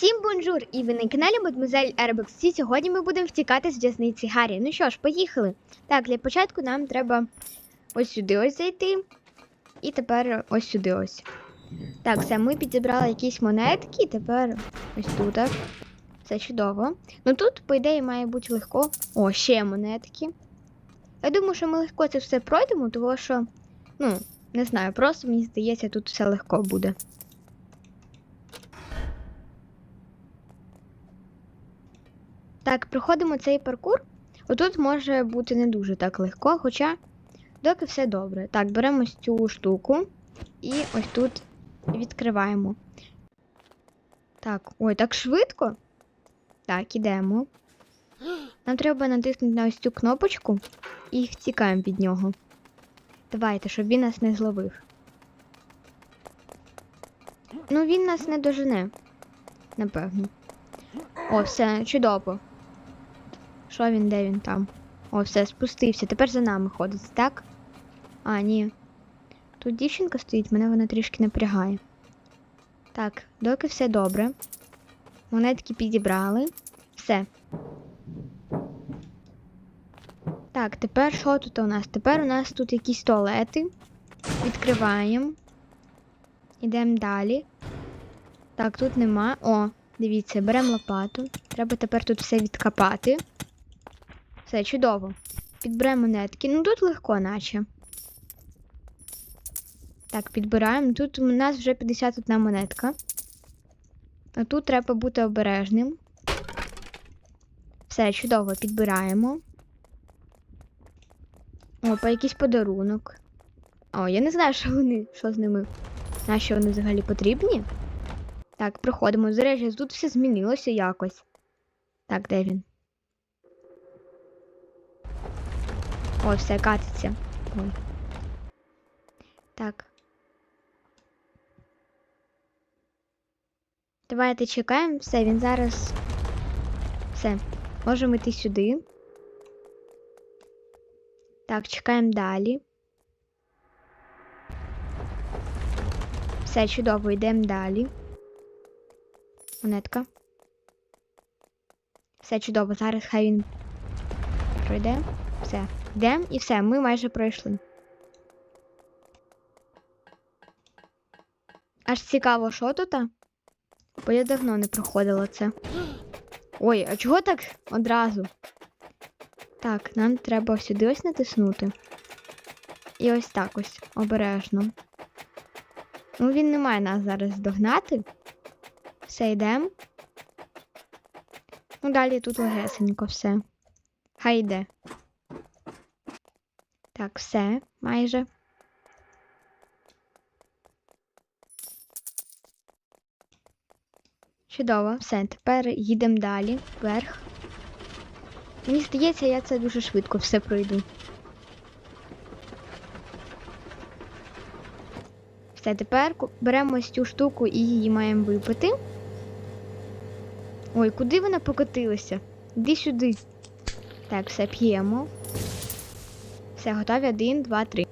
Всім бонжур! І ви на каналі Мадмузель Ербекс. І сьогодні ми будемо втікати з в'язниці Гаррі. Ну що ж, поїхали. Так, для початку нам треба ось сюди ось зайти. І тепер ось сюди ось. Так, все, ми підібрали якісь монетки, і тепер ось тут. Все чудово. Ну тут, по ідеї, має бути легко. О, ще монетки. Я думаю, що ми легко це все пройдемо, тому що, ну, не знаю, просто мені здається, тут все легко буде. Так, проходимо цей паркур. Отут може бути не дуже так легко, хоча доки все добре. Так, беремо цю штуку і ось тут відкриваємо. Так, ой, так швидко. Так, ідемо. Нам треба натиснути на ось цю кнопочку і втікаємо від нього. Давайте, щоб він нас не зловив. Ну, він нас не дожене, напевно. О, все, чудово. Що він, де він там? О, все, спустився. Тепер за нами ходить, так? А, ні. Тут дівчинка стоїть, мене вона трішки напрягає. Так, доки все добре. Монетки підібрали. Все. Так, тепер що тут у нас? Тепер у нас тут якісь туалети. Відкриваємо. Ідемо далі. Так, тут нема. О, дивіться, беремо лопату. Треба тепер тут все відкопати. Все, чудово. Підберемо монетки. Ну тут легко, наче. Так, підбираємо. Тут у нас вже 51 монетка. А тут треба бути обережним. Все, чудово, підбираємо. О, по якийсь подарунок. О, я не знаю, що вони, що з ними. Нащо вони взагалі потрібні? Так, проходимо. До тут все змінилося якось. Так, де він? О, все катиться. Ой. Так. Давайте чекаємо. Все, він зараз. Все. Можемо йти сюди. Так, чекаємо далі. Все, чудово, йдемо далі. Монетка. Все чудово, зараз хай він пройде. Все. Йдемо і все, ми майже пройшли. Аж цікаво, що тут? Бо я давно не проходила це. Ой, а чого так одразу? Так, нам треба сюди ось натиснути. І ось так ось обережно. Ну, він не має нас зараз догнати. Все, йдемо. Ну, далі тут легесенько все. Хай йде. Так, все, майже. Чудово, все, тепер їдемо далі, вверх. Мені здається, я це дуже швидко все пройду. Все, тепер беремо ось цю штуку і її маємо випити. Ой, куди вона покотилася? Іди сюди. Так, все п'ємо. Все, готові. Один, два, три.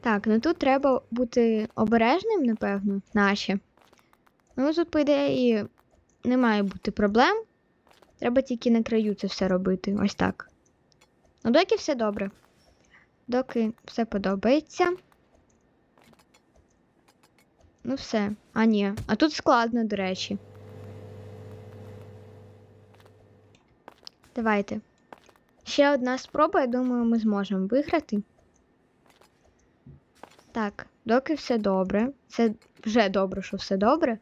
Так, ну тут треба бути обережним, напевно, наче. Ну, тут, по ідеї, не має бути проблем. Треба тільки на краю це все робити. Ось так. Ну, доки все добре. Доки все подобається. Ну, все. А, ні. А тут складно, до речі. Давайте. Ще одна спроба, я думаю, ми зможемо виграти. Так, доки все добре. Це вже добре, що все добре.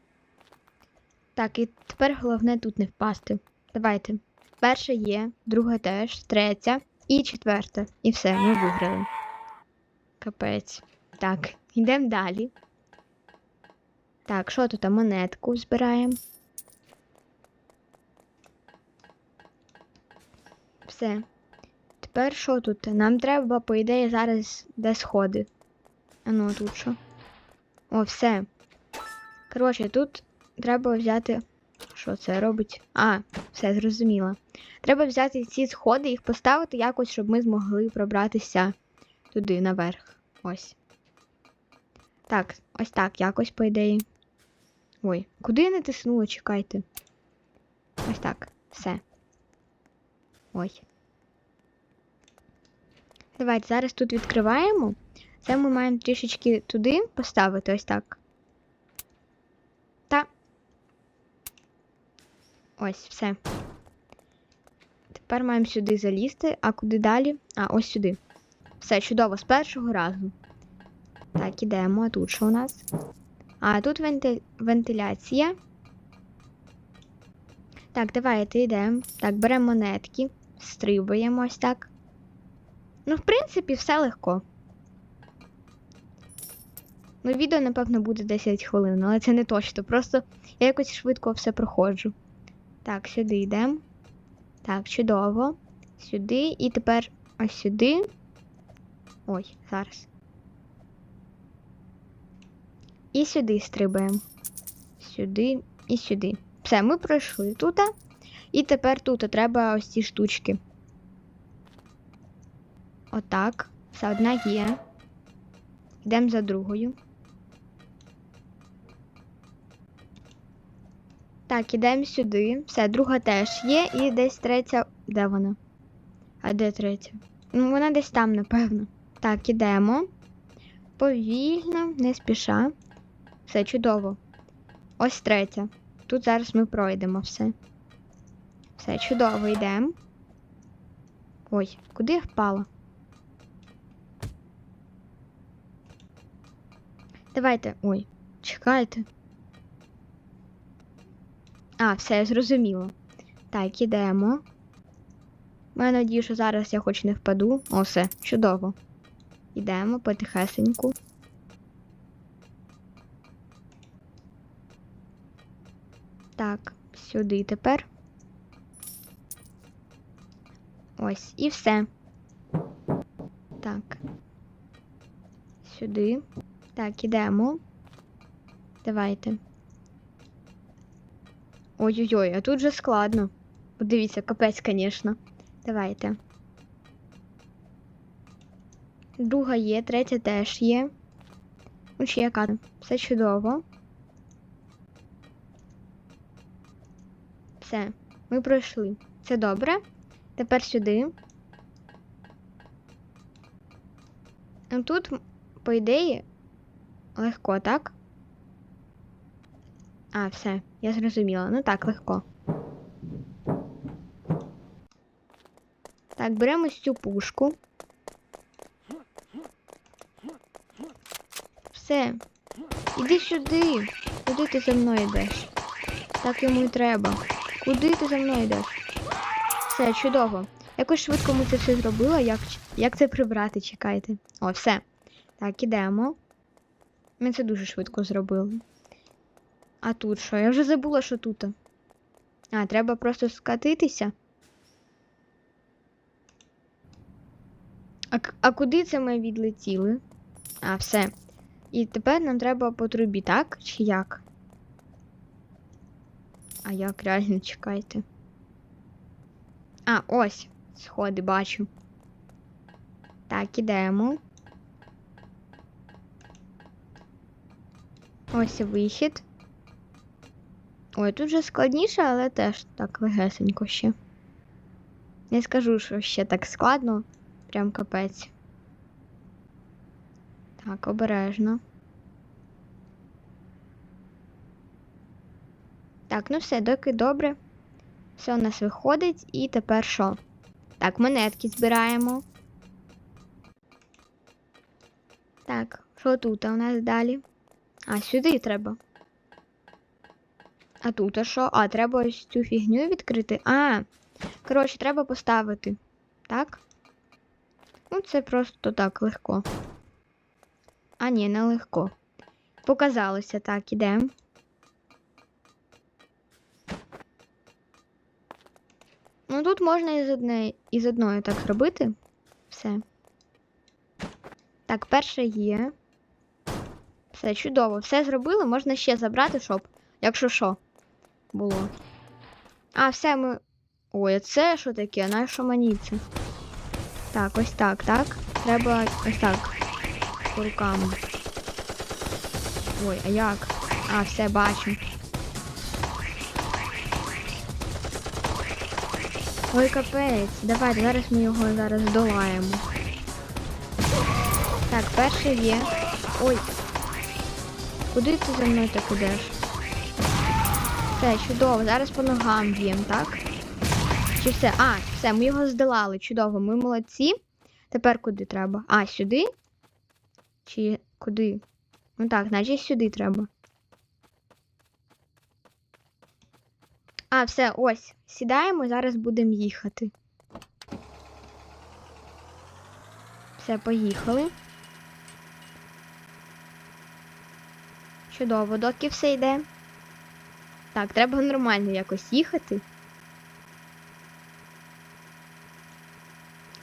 Так, і тепер головне тут не впасти. Давайте. Перша є, друга теж, третя і четверта. І все, ми виграли. Капець. Так, йдемо далі. Так, що тут? Монетку збираємо. Все. Тепер що тут? Нам треба, по ідеї, зараз де сходи. А ну тут що? О, все. Коротше, тут треба взяти. Що це робить? А, все зрозуміло. Треба взяти ці сходи, їх поставити якось, щоб ми змогли пробратися туди наверх. Ось. Так, ось так, якось, по ідеї. Ой, куди я натиснула? Чекайте. Ось так. Все. Ой. Давайте зараз тут відкриваємо. Це ми маємо трішечки туди поставити ось так. Та. Ось, все. Тепер маємо сюди залізти, а куди далі? А, ось сюди. Все чудово, з першого разу. Так, ідемо. А тут що у нас? А тут венти... вентиляція. Так, давайте йдемо. Так, беремо монетки, стрибуємо ось так. Ну, в принципі, все легко. Ну, відео, напевно, буде 10 хвилин, але це не точно. Просто я якось швидко все проходжу. Так, сюди йдемо. Так, чудово. Сюди і тепер ось сюди. Ой, зараз. І сюди стрибаємо. Сюди і сюди. Все, ми пройшли тут. І тепер тут треба ось ці штучки. Отак. Все одна є. Йдемо за другою. Так, ідемо сюди. Все, друга теж є, і десь третя. Де вона? А де третя? Ну, вона десь там, напевно. Так, ідемо. Повільно, не спіша. Все чудово. Ось третя. Тут зараз ми пройдемо все. Все чудово йдемо. Ой, куди я впала? Давайте. Ой, чекайте. А, все, я зрозуміла. Так, ідемо. Маю надію, що зараз я хоч не впаду. О, все, чудово. Ідемо потихесеньку. Так, сюди тепер. Ось, і все. Так. Сюди. Так, ідемо. Давайте. Ой-ой-ой, а тут же складно. Подивіться, капець, звісно. Давайте. Друга є, третя теж є. Ну, ще яка. Все чудово. Все, ми пройшли. Це добре. Тепер сюди. Ну, Тут, по ідеї, легко, так? А, все, я зрозуміла. Ну так, легко. Так, беремо ось цю пушку. Все. Іди сюди. Куди ти за мною йдеш? Так йому і треба. Куди ти за мною йдеш? Все, чудово. Якось швидко ми це все зробили. Як, як це прибрати, чекайте. О, все. Так, ідемо. Ми це дуже швидко зробили. А тут що? Я вже забула, що тут. А, треба просто скатитися. А, а куди це ми відлетіли? А, все. І тепер нам треба по трубі, так? Чи як? А як реально чекайте? А, ось. Сходи бачу. Так, ідемо. Ось і вихід. Ой, тут вже складніше, але теж так легесенько ще. Не скажу, що ще так складно. Прям капець. Так, обережно. Так, ну все, доки добре. Все у нас виходить, і тепер що? Так, монетки збираємо. Так, що тут у нас далі? А, сюди треба. А тут а що? А, треба ось цю фігню відкрити. А, коротше, треба поставити. Так? Ну, це просто так легко. А, ні, не легко. Показалося так, ідемо. Ну тут можна із одне, із одної так зробити. Все. Так, перше є. Все чудово. Все зробили, можна ще забрати, щоб, якщо що, було. А, все ми. Ой, а це що таке? На що мені це? Так, ось так, так. Треба ось так. Руками. Ой, а як? А, все, бачу. Ой, капець. Давайте, зараз ми його зараз долаємо. Так, перший є. Ой. Куди ти за мною так ідеш? Все, чудово. Зараз по ногам б'ємо, так? Чи все? А, все, ми його здолали. Чудово, ми молодці. Тепер куди треба? А, сюди? Чи куди? Ну так, значить сюди треба. А, все, ось. Сідаємо, зараз будемо їхати. Все, поїхали. Чудово, доки все йде. Так, треба нормально якось їхати.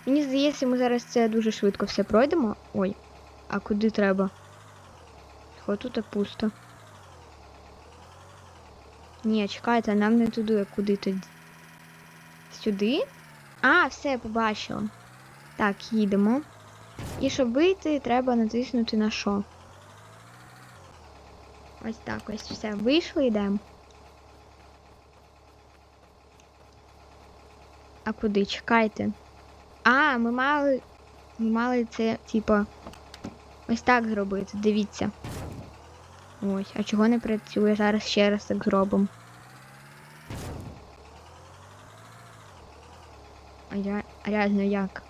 Мені здається, ми зараз це дуже швидко все пройдемо. Ой, а куди треба? О, тут пусто. Ні, чекайте, нам не туди, а куди тоді? Сюди? А, все, побачила. Так, їдемо. І щоб вийти, треба натиснути на що. Ось так, ось все. Вийшли, йдемо. А куди? Чекайте. А, ми мали. Ми мали це, типа. Ось так зробити, дивіться. Ось, а чого не працює? Зараз ще раз так зробимо. А я реально як?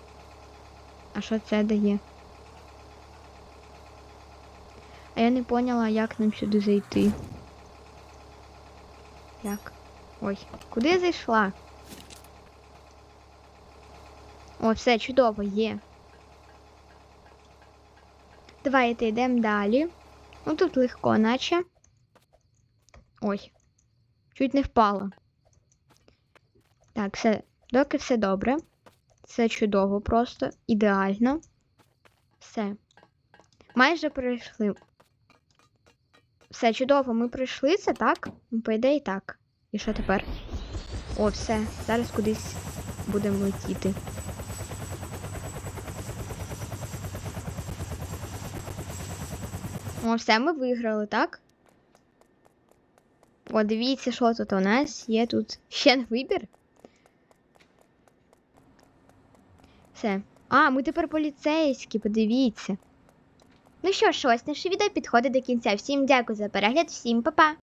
А що це дає? А я не поняла, як нам сюди зайти. Як? Ой, куди я зайшла? О, все чудово є. Давайте йдемо далі. Ну тут легко, наче. Ой, чуть не впала. Так, все, доки все добре. Все чудово, просто ідеально. Все. Майже пройшли. Все чудово, ми пройшли це, так? Ну, по ідеї, так. І що тепер? О, все, зараз кудись будемо летіти. О, все, ми виграли, так? О, дивіться, що тут у нас є тут ще вибір. Все. А, ми тепер поліцейські, подивіться. Ну що ж, ось наше відео підходить до кінця. Всім дякую за перегляд, всім па-па!